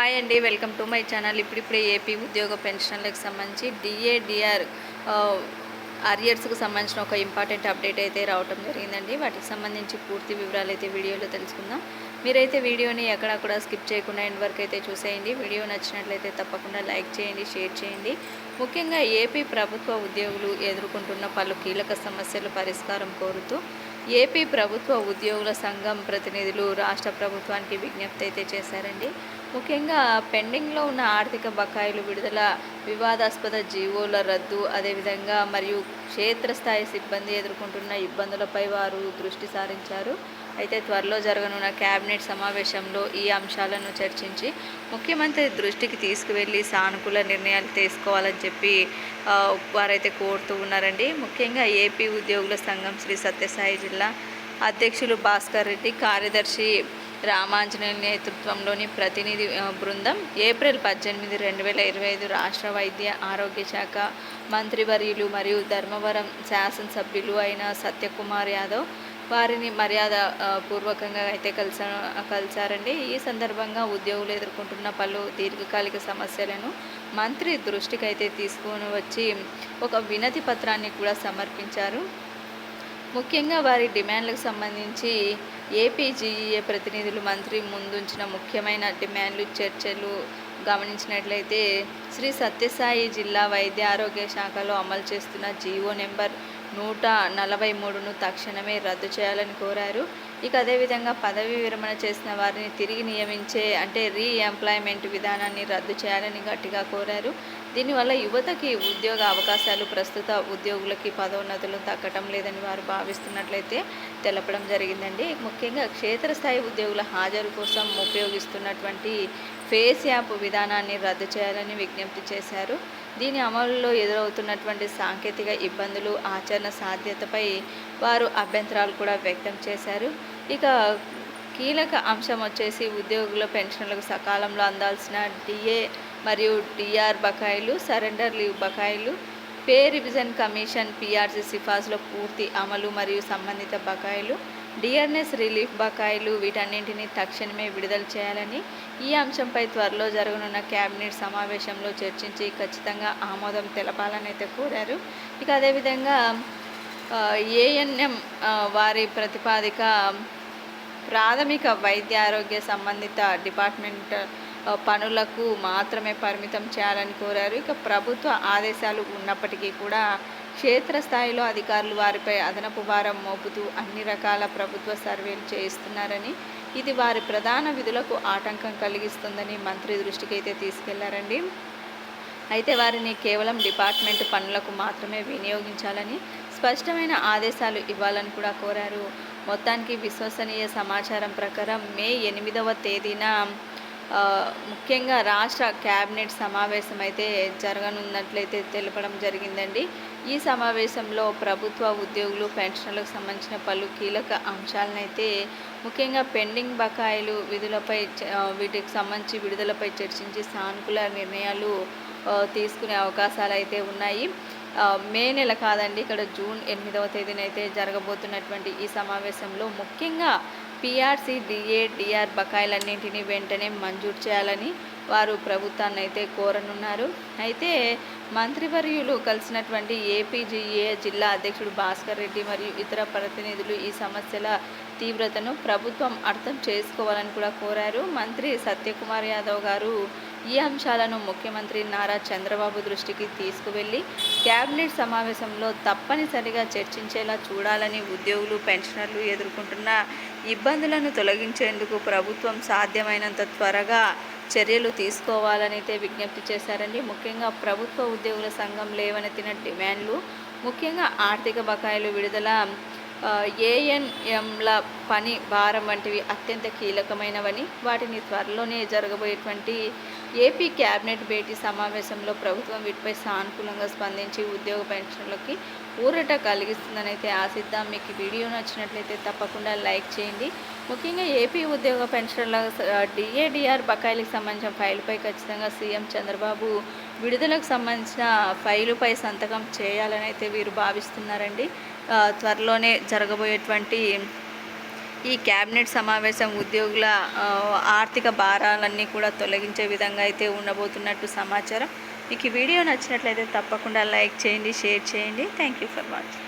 Hi అండి welcome to my channel. ఇప్పుడిప్పుడే AP ఉద్యోగ పెన్షన్లకు సంబంధించి డిఏడిఆర్ అరియర్స్కి సంబంధించిన ఒక ఇంపార్టెంట్ అప్డేట్ అయితే రావటం జరిగిందండి. వాటికి సంబంధించి పూర్తి వివరాలు అయితే వీడియోలో తెలుసుకుందాం. మీరైతే వీడియోని ఎక్కడక్కడ స్కిప్ చేయకుండా ఎండ్ వరకు అయితే చూసేయండి. వీడియో నచ్చినట్లయితే తప్పకుండా లైక్ చేయండి షేర్ చేయండి. ముఖ్యంగా ఏపీ ప్రభుత్వ ఉద్యోగులు ఎదుర్కొంటున్న పలు కీలక సమస్యల పరిష్కారం కోరుతూ ఏపీ ప్రభుత్వ ఉద్యోగుల సంఘం ప్రతినిధులు రాష్ట్ర ప్రభుత్వానికి విజ్ఞప్తి అయితే చేశారండి. ముఖ్యంగా పెండింగ్లో ఉన్న ఆర్థిక బకాయిలు విడుదల వివాదాస్పద జీవోల రద్దు అదేవిధంగా మరియు క్షేత్రస్థాయి సిబ్బంది ఎదుర్కొంటున్న ఇబ్బందులపై వారు దృష్టి సారించారు. అయితే త్వరలో జరగనున్న కేబినెట్ సమావేశంలో ఈ అంశాలను చర్చించి ముఖ్యమంత్రి దృష్టికి తీసుకువెళ్ళి సానుకూల నిర్ణయాలు తీసుకోవాలని చెప్పి వారైతే కోరుతూ ఉన్నారండి. ముఖ్యంగా ఏపీ ఉద్యోగుల సంఘం శ్రీ సత్యసాయి జిల్లా అధ్యక్షులు భాస్కర్ రెడ్డి కార్యదర్శి రామాంజనేయుల నేతృత్వంలోని ప్రతినిధి బృందం ఏప్రిల్ పద్దెనిమిది రెండు వేల ఇరవై ఐదు రాష్ట్ర వైద్య ఆరోగ్య శాఖ మంత్రివర్యులు మరియు ధర్మవరం శాసనసభ్యులు అయిన సత్యకుమార్ యాదవ్ వారిని మర్యాద పూర్వకంగా అయితే కలిసా కలిశారండి ఈ సందర్భంగా ఉద్యోగులు ఎదుర్కొంటున్న పలు దీర్ఘకాలిక సమస్యలను మంత్రి దృష్టికి అయితే తీసుకొని వచ్చి ఒక వినతి పత్రాన్ని కూడా సమర్పించారు. ముఖ్యంగా వారి డిమాండ్లకు సంబంధించి ఏపీజీఏ ప్రతినిధులు మంత్రి ముందుంచిన ముఖ్యమైన డిమాండ్లు చర్చలు గమనించినట్లయితే శ్రీ సత్యసాయి జిల్లా వైద్య ఆరోగ్య శాఖలో అమలు చేస్తున్న జీవో నెంబర్ నూట నలభై మూడును తక్షణమే రద్దు చేయాలని కోరారు. ఇక అదేవిధంగా పదవి విరమణ చేసిన వారిని తిరిగి నియమించే అంటే రీఎంప్లాయ్మెంట్ విధానాన్ని రద్దు చేయాలని గట్టిగా కోరారు. దీనివల్ల యువతకి ఉద్యోగ అవకాశాలు ప్రస్తుత ఉద్యోగులకి పదోన్నతులు తగ్గటం లేదని వారు భావిస్తున్నట్లయితే తెలపడం జరిగిందండి. ముఖ్యంగా క్షేత్రస్థాయి ఉద్యోగుల హాజరు కోసం ఉపయోగిస్తున్నటువంటి ఫేస్ యాప్ విధానాన్ని రద్దు చేయాలని విజ్ఞప్తి చేశారు. దీని అమలులో ఎదురవుతున్నటువంటి సాంకేతిక ఇబ్బందులు ఆచరణ సాధ్యతపై వారు అభ్యంతరాలు కూడా వ్యక్తం చేశారు. ఇక కీలక అంశం వచ్చేసి ఉద్యోగుల పెన్షన్లకు సకాలంలో అందాల్సిన డిఏ మరియు డిఆర్ బకాయిలు సరెండర్ లీవ్ బకాయిలు పే రివిజన్ కమిషన్ పిఆర్సీ సిఫార్సుల పూర్తి అమలు మరియు సంబంధిత బకాయిలు డిఆర్ఎస్ రిలీఫ్ బకాయిలు వీటన్నింటినీ తక్షణమే విడుదల చేయాలని ఈ అంశంపై త్వరలో జరగనున్న కేబినెట్ సమావేశంలో చర్చించి ఖచ్చితంగా ఆమోదం తెలపాలని అయితే కోరారు. ఇక అదేవిధంగా ఏఎన్ఎం వారి ప్రతిపాదిక ప్రాథమిక వైద్య ఆరోగ్య సంబంధిత డిపార్ట్మెంట్ పనులకు మాత్రమే పరిమితం చేయాలని కోరారు. ఇక ప్రభుత్వ ఆదేశాలు ఉన్నప్పటికీ కూడా క్షేత్రస్థాయిలో అధికారులు వారిపై అదనపు భారం మోపుతూ అన్ని రకాల ప్రభుత్వ సర్వేలు చేయిస్తున్నారని ఇది వారి ప్రధాన విధులకు ఆటంకం కలిగిస్తుందని మంత్రి దృష్టికి అయితే తీసుకెళ్ళారండి. అయితే వారిని కేవలం డిపార్ట్మెంట్ పనులకు మాత్రమే వినియోగించాలని స్పష్టమైన ఆదేశాలు ఇవ్వాలని కూడా కోరారు. మొత్తానికి విశ్వసనీయ సమాచారం ప్రకారం మే ఎనిమిదవ తేదీన ముఖ్యంగా రాష్ట్ర క్యాబినెట్ సమావేశం అయితే జరగనున్నట్లయితే తెలపడం జరిగిందండి. ఈ సమావేశంలో ప్రభుత్వ ఉద్యోగులు పెన్షన్లకు సంబంధించిన పలు కీలక అంశాలనైతే ముఖ్యంగా పెండింగ్ బకాయిలు విధులపై వీటికి సంబంధించి విడుదలపై చర్చించి సానుకూల నిర్ణయాలు తీసుకునే అవకాశాలు అయితే ఉన్నాయి. మే నెల కాదండి ఇక్కడ జూన్ ఎనిమిదవ తేదీనైతే జరగబోతున్నటువంటి ఈ సమావేశంలో ముఖ్యంగా పిఆర్సీ డిఏ డిఆర్ బకాయిలన్నింటినీ వెంటనే మంజూరు చేయాలని వారు ప్రభుత్వాన్ని అయితే కోరనున్నారు. అయితే మంత్రివర్యులు కలిసినటువంటి ఏపీజీఏ జిల్లా అధ్యక్షుడు భాస్కర్ రెడ్డి మరియు ఇతర ప్రతినిధులు ఈ సమస్యల తీవ్రతను ప్రభుత్వం అర్థం చేసుకోవాలని కూడా కోరారు. మంత్రి సత్యకుమార్ యాదవ్ గారు ఈ అంశాలను ముఖ్యమంత్రి నారా చంద్రబాబు దృష్టికి తీసుకువెళ్ళి కేబినెట్ సమావేశంలో తప్పనిసరిగా చర్చించేలా చూడాలని ఉద్యోగులు పెన్షనర్లు ఎదుర్కొంటున్న ఇబ్బందులను తొలగించేందుకు ప్రభుత్వం సాధ్యమైనంత త్వరగా చర్యలు తీసుకోవాలని అయితే విజ్ఞప్తి చేశారండి. ముఖ్యంగా ప్రభుత్వ ఉద్యోగుల సంఘం లేవనెత్తిన డిమాండ్లు ముఖ్యంగా ఆర్థిక బకాయిలు విడుదల ఏఎన్ఎంల పని భారం వంటివి అత్యంత కీలకమైనవని వాటిని త్వరలోనే జరగబోయేటువంటి ఏపీ కేబినెట్ భేటీ సమావేశంలో ప్రభుత్వం వీటిపై సానుకూలంగా స్పందించి ఉద్యోగ పెన్షన్లకి ఊరట కలిగిస్తుందనైతే ఆశిద్దాం. మీకు ఈ వీడియో నచ్చినట్లయితే తప్పకుండా లైక్ చేయండి. ముఖ్యంగా ఏపీ ఉద్యోగ పెన్షన్ల డిఏడిఆర్ బకాయిలకు సంబంధించిన ఫైలుపై ఖచ్చితంగా సీఎం చంద్రబాబు విడుదలకు సంబంధించిన ఫైలుపై సంతకం చేయాలని అయితే వీరు భావిస్తున్నారండి. త్వరలోనే జరగబోయేటువంటి ఈ క్యాబినెట్ సమావేశం ఉద్యోగుల ఆర్థిక భారాలన్నీ కూడా తొలగించే విధంగా అయితే ఉండబోతున్నట్టు సమాచారం. మీకు ఈ వీడియో నచ్చినట్లయితే తప్పకుండా లైక్ చేయండి షేర్ చేయండి. Thank you for watching